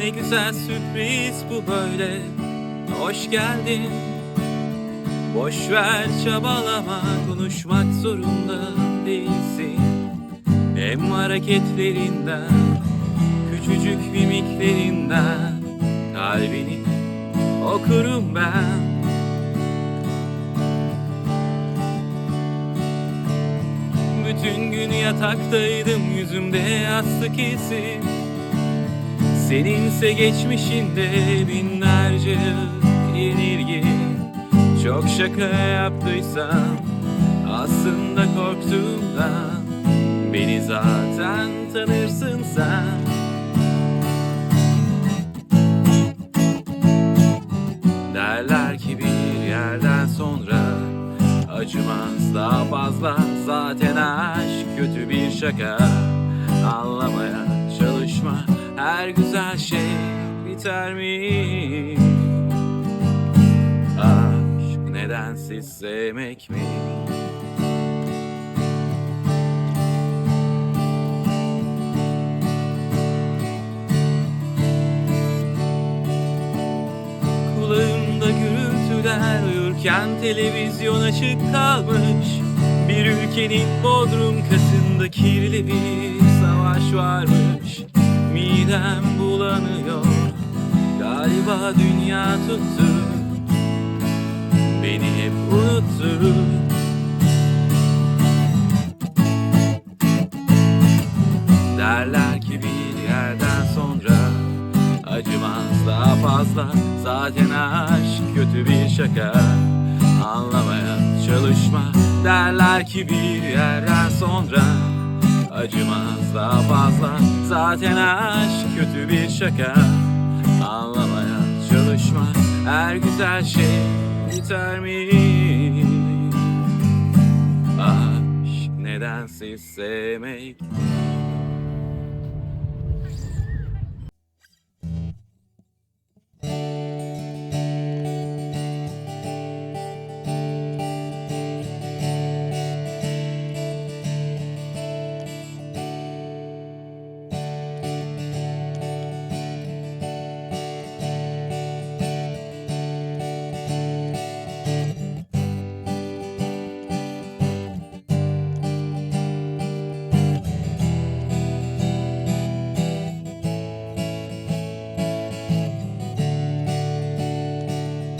Ne güzel sürpriz bu böyle. Hoş geldin. Boş ver çabalama Konuşmak zorunda değilsin. Hem hareketlerinden Küçücük mimiklerinden Kalbini okurum ben. Bütün gün yataktaydım yüzümde yastık izi Seninse geçmişinde binlerce yenilgi Çok şaka yaptıysam aslında korktuğumdan Beni zaten tanırsın sen. Derler ki bir yerden sonra Acımaz daha fazla. Zaten aşk kötü bir şaka. Anlamaya Her güzel şey biter mi? Aşk nedensiz sevmek mi? Kulağımda gürültüler uyurken televizyon açık kalmış Bir ülkenin bodrum katında kirli bir savaş varmış Midem bulanıyor. Galiba dünya tuttu. Beni hep unuttu. Derler ki bir yerden sonra Acımaz daha fazla. Zaten aşk kötü bir şaka. Anlamaya çalışma. Derler ki bir yerden sonra Acımaz daha fazla. Zaten aşk kötü bir şaka. Anlamaya çalışma. Her güzel şey biter mi? Aşk nedensiz sevmek